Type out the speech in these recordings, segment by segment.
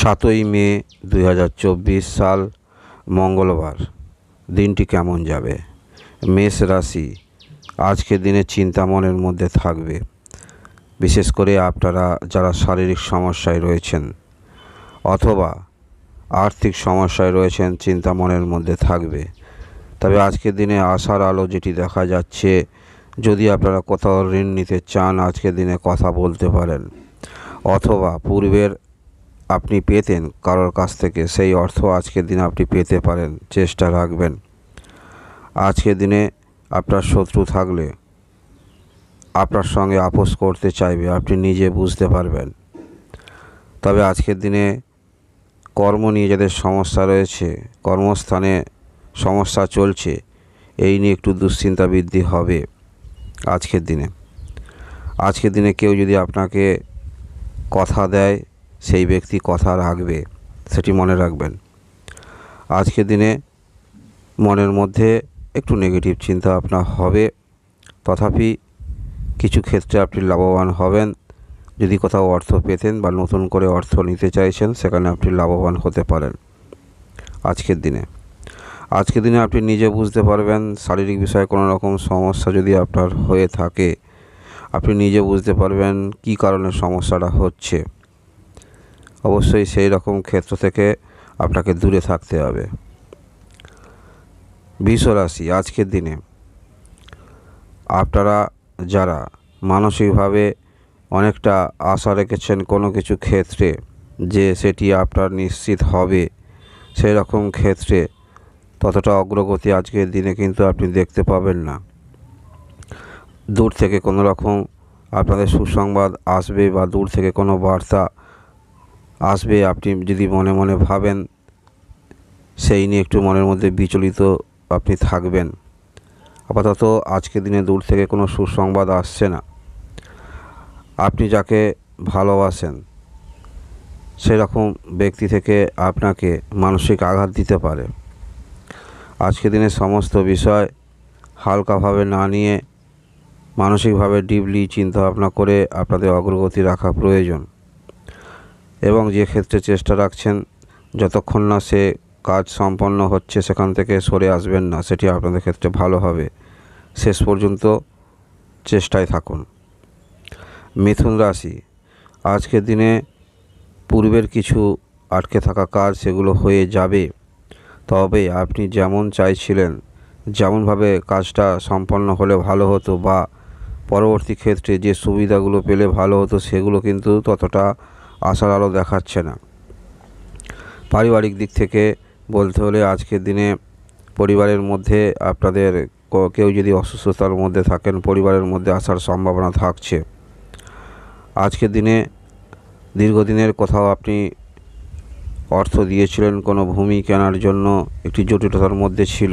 সাতই মে দুই হাজার চব্বিশ সাল মঙ্গলবার। দিনটি কেমন যাবে? মেষ রাশি, আজকের দিনে চিন্তা মনের মধ্যে থাকবে। বিশেষ করে আপনারা যারা শারীরিক সমস্যায় রয়েছেন অথবা আর্থিক সমস্যায় রয়েছেন, চিন্তা মনের মধ্যে থাকবে। তবে আজকের দিনে আশার আলো যেটি দেখা যাচ্ছে, যদি আপনারা কোথাও ঋণ নিতে চান, আজকের দিনে কথা বলতে পারেন। অথবা পূর্বের আপনি পেতেন, কারোর কাছ থেকে সেই অর্থ আজকের দিনে আপনি পেতে পারেন, চেষ্টা রাখবেন। আজকের দিনে আপনার শত্রু থাকলে আপনার সঙ্গে আপোষ করতে চাইবে, আপনি নিজে বুঝতে পারবেন। তবে আজকের দিনে কর্ম নিয়ে যাদের সমস্যা রয়েছে, কর্মস্থানে সমস্যা চলছে, এই নিয়ে একটু দুশ্চিন্তা বৃদ্ধি হবে আজকের দিনে। আজকের দিনে কেউ যদি আপনাকে কথা দেয় সেই ব্যক্তি কথা রাখবে, সেটি মনে রাখবেন। আজকের দিনে মনের মধ্যে একটু নেগেটিভ চিন্তা আপনার হবে, তথাপি কিছু ক্ষেত্রে আপনি লাভবান হবেন। যদি কোথাও অর্থ পেতেন বা নতুন করে অর্থ নিতে চাইছেন, সেখানে আপনি লাভবান হতে পারেন আজকের দিনে। আজকের দিনে আপনি নিজে বুঝতে পারবেন, শারীরিক বিষয়ে কোনো রকম সমস্যা যদি আপনার হয়ে থাকে, আপনি নিজে বুঝতে পারবেন কী কারণে সমস্যাটা হচ্ছে। অবশ্যই সেই রকম ক্ষেত্র থেকে আপনাকে দূরে থাকতে হবে। বৃষ আজকের দিনে আপনারা যারা মানসিকভাবে অনেকটা আশা রেখেছেন কোনো কিছু ক্ষেত্রে যে সেটি আপনার নিশ্চিত হবে, সেই রকম ক্ষেত্রে ততটা অগ্রগতি আজকের দিনে কিন্তু আপনি দেখতে পাবেন না। দূর থেকে কোনো রকম আপনাদের সুসংবাদ আসবে বা দূর থেকে কোনো বার্তা আসবে, আপনি যদি মনে মনে ভাবেন, সেই নিয়ে একটু মনের মধ্যে বিচলিত আপনি থাকবেন। আপাতত আজকের দিনে দূর থেকে কোনো সুসংবাদ আসছে না। আপনি যাকে ভালোবাসেন, সেরকম ব্যক্তি থেকে আপনাকে মানসিক আঘাত দিতে পারে। আজকের দিনে সমস্ত বিষয় হালকাভাবে না নিয়ে, মানসিকভাবে ডিপলি চিন্তাভাবনা করে আপনাদের অগ্রগতি রাখা প্রয়োজন। এবং যে ক্ষেত্রে চেষ্টা রাখছেন, যতক্ষণ না সে কাজ সম্পন্ন হচ্ছে, সেখান থেকে সরে আসবেন না। সেটি আপনাদের ক্ষেত্রে ভালো হবে। শেষ পর্যন্ত চেষ্টায় থাকুন। মিথুন রাশি, আজকের দিনে পূর্বের কিছু আটকে থাকা কাজ সেগুলো হয়ে যাবে। তবে আপনি যেমন চাইছিলেন, যেমনভাবে কাজটা সম্পন্ন হলে ভালো হতো বা পরবর্তী ক্ষেত্রে যে সুবিধাগুলো পেলে ভালো হতো, সেগুলো কিন্তু ততটা আশার আলো দেখাচ্ছে না। পারিবারিক দিক থেকে বলতে হলে আজকের দিনে পরিবারের মধ্যে আপনাদের কেউ যদি অসুস্থতার মধ্যে থাকেন, পরিবারের মধ্যে আসার সম্ভাবনা থাকছে। আজকের দিনে দীর্ঘদিনের কোথাও আপনি অর্থ দিয়েছিলেন, কোনো ভূমি কেনার জন্য একটি জটিলতার মধ্যে ছিল।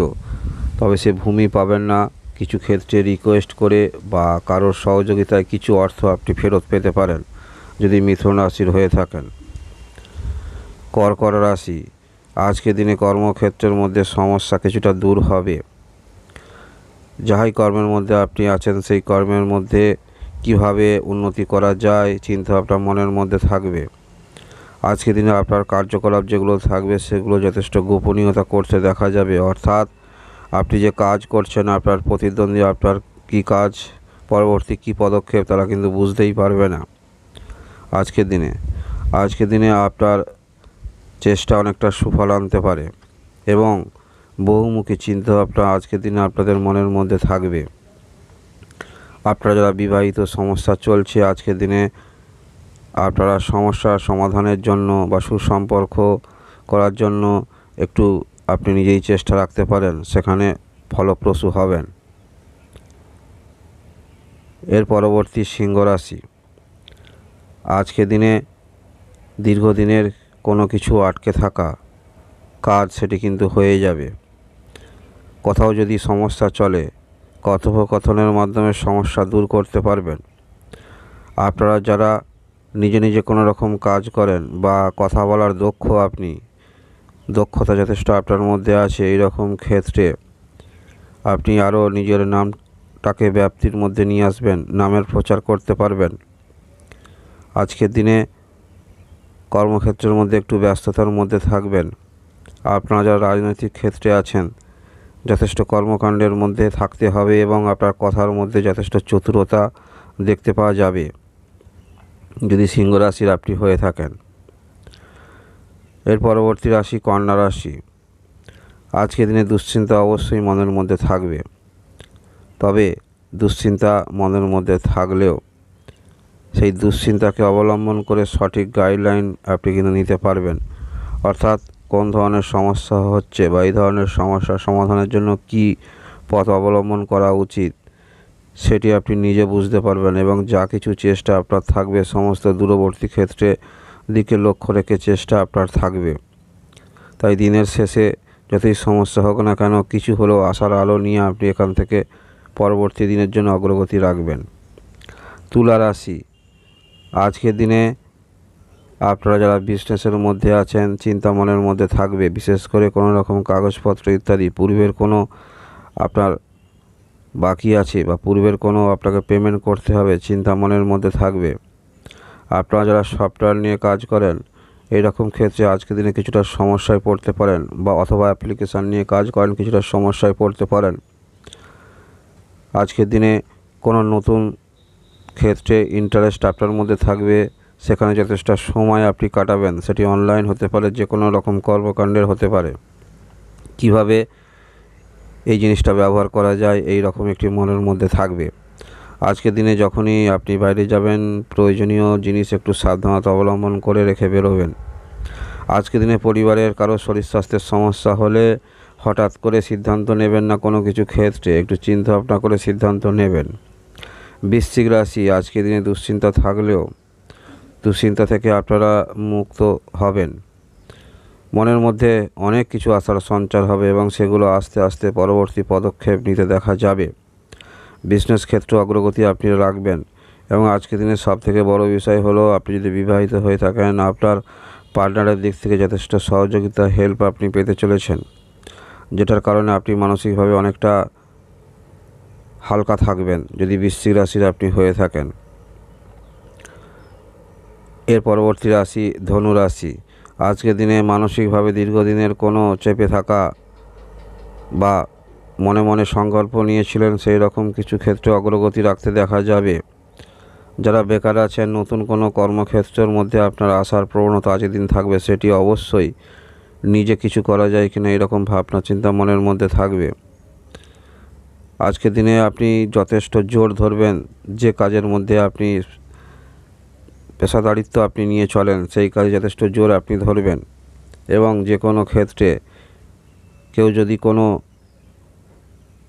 তবে সে ভূমি পাবেন না, কিছু ক্ষেত্রে রিকোয়েস্ট করে বা কারোর সহযোগিতায় কিছু অর্থ আপনি ফেরত পেতে পারেন। যদি মিথুন রাশির হয়ে থাকেন। কর্কট রাশি আজকে দিনে কর্মক্ষেত্রের মধ্যে সমস্যা কিছুটা দূর হবে। যাহাই কর্মের মধ্যে আপনি আছেন, সেই কর্মের মধ্যে কীভাবে উন্নতি করা যায় চিন্তা চিন্তাভাবনা মনের মধ্যে থাকবে। আজকে দিনে আপনার কার্যকলাপ যেগুলো থাকবে, সেগুলো যথেষ্ট গোপনীয়তা করতে দেখা যাবে। অর্থাৎ আপনি যে কাজ করছেন, আপনার প্রতিদ্বন্দ্বী, আপনার কী কাজ, পরবর্তী কী পদক্ষেপ, তারা কিন্তু বুঝতেই পারবে না। আজকের দিনে। আজকের দিনে আপনার চেষ্টা অনেকটা সুফল আনতে পারে এবং বহুমুখী চিন্তাভাবনা আজকের দিনে আপনাদের মনের মধ্যে থাকবে। আপনারা যারা বিবাহিত সমস্যা চলছে আজকের দিনে, আপনারা সমস্যার সমাধানের জন্য বা সুসম্পর্ক করার জন্য একটু আপনি নিজেই চেষ্টা রাখতে পারেন, সেখানে ফলপ্রসূ হবেন। এর পরবর্তী সিংহ আজকে দিনে দীর্ঘদিনের কোনো কিছু আটকে থাকা কাজ সেটি কিন্তু হয়ে যাবে। কোথাও যদি সমস্যা চলে, কথোপকথনের মাধ্যমে সমস্যা দূর করতে পারবেন। আপনারা যারা নিজে নিজে কোনো রকম কাজ করেন বা কথা বলার দক্ষ আপনি, দক্ষতা যথেষ্ট আপনার মধ্যে আছে এই রকম ক্ষেত্রে, আপনি আরও নিজের নামটাকে ব্যাপ্তির মধ্যে নিয়ে আসবেন, নামের প্রচার করতে পারবেন। আজকের দিনে কর্মক্ষেত্রের মধ্যে একটু ব্যস্ততার মধ্যে থাকবেন। আপনারা যারা রাজনৈতিক ক্ষেত্রে আছেন, যথেষ্ট কর্মকাণ্ডের মধ্যে থাকতে হবে এবং আপনার কথার মধ্যে যথেষ্ট চতুরতা দেখতে পাওয়া যাবে, যদি সিংহ রাশির আপনি হয়ে থাকেন। এর পরবর্তী রাশি কন্যা রাশি। আজকে দিনে দুশ্চিন্তা অবশ্যই মনের মধ্যে থাকবে, তবে দুশ্চিন্তা মনের মধ্যে থাকলেও সেই দুশ্চিন্তাকে অবলম্বন করে সঠিক গাইডলাইন আপনি কিন্তু নিতে পারবেন। অর্থাৎ কোন ধরনের সমস্যা হচ্ছে বা এই ধরনের সমস্যার সমাধানের জন্য কি পথ অবলম্বন করা উচিত, সেটি আপনি নিজে বুঝতে পারবেন এবং যা কিছু চেষ্টা আপনার থাকবে, সমস্ত দূরবর্তী ক্ষেত্রে দিকে লক্ষ্য রেখে চেষ্টা আপনার থাকবে। তাই দিনের শেষে যতই সমস্যা হোক না কেন, কিছু হলেও আশার আলো নিয়ে আপনি এখান থেকে পরবর্তী দিনের জন্য অগ্রগতি রাখবেন। তুলা রাশি আজকের দিনে আপনারা যারা বিজনেসের মধ্যে আছেন চিন্তা মনের মধ্যে থাকবে, বিশেষ করে কোনো রকম কাগজপত্র ইত্যাদি, পূর্বের কোনো আপনার বাকি আছে বা পূর্বের কোনো আপনাকে পেমেন্ট করতে হবে চিন্তা মনের মধ্যে থাকবে। আপনারা যারা সফটওয়্যার নিয়ে কাজ করেন এই রকম ক্ষেত্রে আজকের দিনে কিছুটা সমস্যায় পড়তে পারেন বা অথবা অ্যাপ্লিকেশান নিয়ে কাজ করেন, কিছুটা সমস্যায় পড়তে পারেন। আজকের দিনে কোনো নতুন ক্ষেত্রে ইন্টারেস্ট আপনার মধ্যে থাকবে, সেখানে যথেষ্ট সময় আপনি কাটাবেন, সেটি অনলাইন হতে পারে যে কোনো রকম কর্মকাণ্ডের হতে পারে। কীভাবে এই জিনিসটা ব্যবহার করা যায়, এই রকম একটি মনের মধ্যে থাকবে। আজকের দিনে যখনই আপনি বাইরে যাবেন, প্রয়োজনীয় জিনিস একটু সাবধানতা অবলম্বন করে রেখে বেরোবেন। আজকের দিনে পরিবারের কারও শরীর স্বাস্থ্যের সমস্যা হলে হঠাৎ করে সিদ্ধান্ত নেবেন না, কোনো কিছু ক্ষেত্রে। একটু চিন্তা ভাবনা করে সিদ্ধান্ত নেবেন। বৃশ্চিক রাশি, আজকের দিনে দুশ্চিন্তা থাকলেও দুশ্চিন্তা থেকে আপনারা মুক্ত হবেন। মনের মধ্যে অনেক কিছু আশার সঞ্চার হবে এবং সেগুলো আস্তে আস্তে পরবর্তী পদক্ষেপ নিতে দেখা যাবে। বিজনেস ক্ষেত্রে অগ্রগতি আপনি রাখবেন এবং আজকের দিনে সব থেকে বড় বিষয় হলো আপনি যদি বিবাহিত হয়ে থাকেন, আপনার পার্টনারের দিক থেকে যথেষ্ট সহযোগিতা হেল্প আপনি পেতে চলেছেন, যেটার কারণে আপনি মানসিকভাবে অনেকটা হালকা থাকবেন, যদি বৃশ্চিক রাশির আপনি হয়ে থাকেন। এর পরবর্তী রাশি ধনু রাশি। আজকের দিনে মানসিকভাবে দীর্ঘদিনের কোনো চেপে থাকা বা মনে মনে সংকল্প নিয়েছিলেন, সেই রকম কিছু ক্ষেত্রে অগ্রগতি রাখতে দেখা যাবে। যারা বেকার আছেন, নতুন কোনো কর্মক্ষেত্রের মধ্যে আপনার আসার প্রবণতা আজকের দিন থাকবে, সেটি অবশ্যই নিজে কিছু করা যায় কিনা, এরকম ভাবনা চিন্তা মনের মধ্যে থাকবে। আজকের দিনে আপনি যথেষ্ট জোর ধরবেন, যে কাজের মধ্যে আপনি পেশাদারিত্ব আপনি নিয়ে চলেন, সেই কাজে যথেষ্ট জোর আপনি ধরবেন। এবং যে কোনো ক্ষেত্রে কেউ যদি কোনো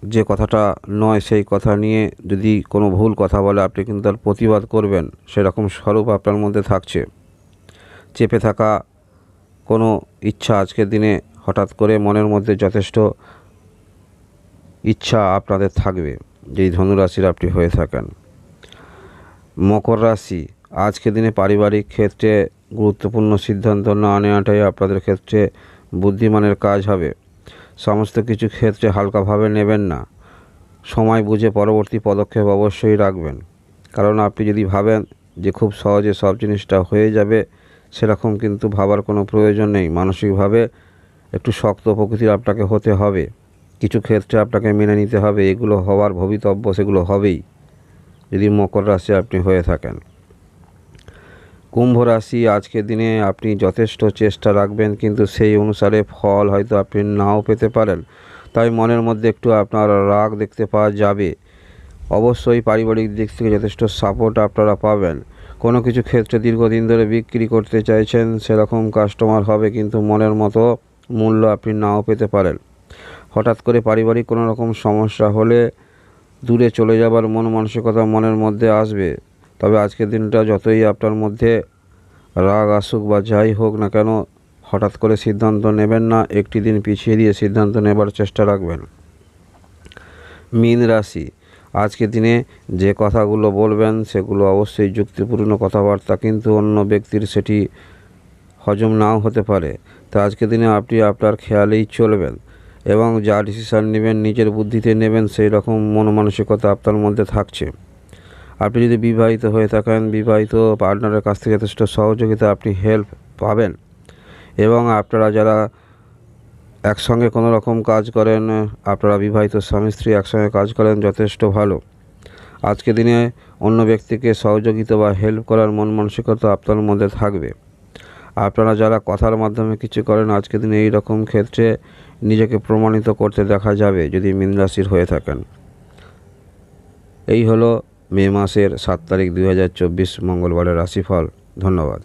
যে কথাটা নয়, সেই কথা নিয়ে যদি কোনো ভুল কথা বলে, আপনি কিন্তু তার প্রতিবাদ করবেন। সেরকম স্বরূপ আপনার মধ্যে থাকছে। চেপে থাকা কোনো ইচ্ছা আজকের দিনে হঠাৎ করে মনের মধ্যে যথেষ্ট ইচ্ছা আপনাদের থাকবে, যেই ধনুরাশির আপনি হয়ে থাকেন। মকর রাশি, আজকের দিনে পারিবারিক ক্ষেত্রে গুরুত্বপূর্ণ সিদ্ধান্ত না নেওয়াটাই আপনাদের ক্ষেত্রে বুদ্ধিমানের কাজ হবে। সমস্ত কিছু ক্ষেত্রে হালকাভাবে নেবেন না। সময় বুঝে পরবর্তী পদক্ষেপ অবশ্যই রাখবেন। কারণ আপনি যদি ভাবেন যে খুব সহজে সব জিনিসটা হয়ে যাবে, সেরকম কিন্তু ভাবার কোনো প্রয়োজন নেই। মানসিকভাবে একটু শক্ত প্রকৃতির আপনাকে হতে হবে। কিছু ক্ষেত্রে আপনাকে মেনে নিতে হবে, এগুলো হওয়ার ভবিতব্য সেগুলো হবেই, যদি মকর রাশি আপনি হয়ে থাকেন। কুম্ভ রাশি আজকের দিনে আপনি যথেষ্ট চেষ্টা রাখবেন, কিন্তু সেই অনুসারে ফল হয়তো আপনি নাও পেতে পারেন। তাই মনের মধ্যে একটু আপনার রাগ দেখতে পাওয়া যাবে। অবশ্যই পারিবারিক দিক থেকে যথেষ্ট সাপোর্ট আপনারা পাবেন। কোনো কিছু ক্ষেত্রে দীর্ঘদিন ধরে বিক্রি করতে চাইছেন, সেরকম কাস্টমার হবে, কিন্তু মনের মতো মূল্য আপনি নাও পেতে পারেন। হঠাৎ করে পারিবারিক কোনো রকম সমস্যা হলে দূরে চলে যাবার মন মানসিকতা মনের মধ্যে আসবে। তবে আজকের দিনটা যতই আপনার মধ্যে রাগ আসুক বা যাই হোক না কেন, হঠাৎ করে সিদ্ধান্ত নেবেন না, একটি দিন পিছিয়ে দিয়ে সিদ্ধান্ত নেবার চেষ্টা রাখবেন। মীন রাশি, আজকের দিনে যে কথাগুলো বলবেন সেগুলো অবশ্যই যুক্তিপূর্ণ কথাবার্তা, কিন্তু অন্য ব্যক্তির সেটি হজম নাও হতে পারে। তা আজকের দিনে আপনি আপনার খেয়ালেই চলবেন। এবং যা ডিসিশান নেবেন, নিজের বুদ্ধিতে নেবেন, সেই রকম মন মানসিকতা আপনার মধ্যে থাকছে। আপনি যদি বিবাহিত হয়ে থাকেন, বিবাহিত পার্টনারের কাছ থেকে যথেষ্ট সহযোগিতা আপনি হেল্প পাবেন। এবং আপনারা যারা একসঙ্গে কোনো রকম কাজ করেন, আপনারা বিবাহিত স্বামী, স্ত্রী একসঙ্গে কাজ করেন, যথেষ্ট ভালো। আজকে দিনে অন্য ব্যক্তিকে সহযোগিতা বা হেল্প করার মন মানসিকতা আপনার মধ্যে থাকবে। আপনারা যারা কথার মাধ্যমে কিছু করেন আজকের দিনে এই রকম ক্ষেত্রে নিজেকে প্রমাণিত করতে দেখা যাবে যদি মীন রাশির হয়ে থাকেন। এই হলো মে মাসের সাত তারিখ দু হাজার চব্বিশ মঙ্গলবারের রাশিফল। ধন্যবাদ।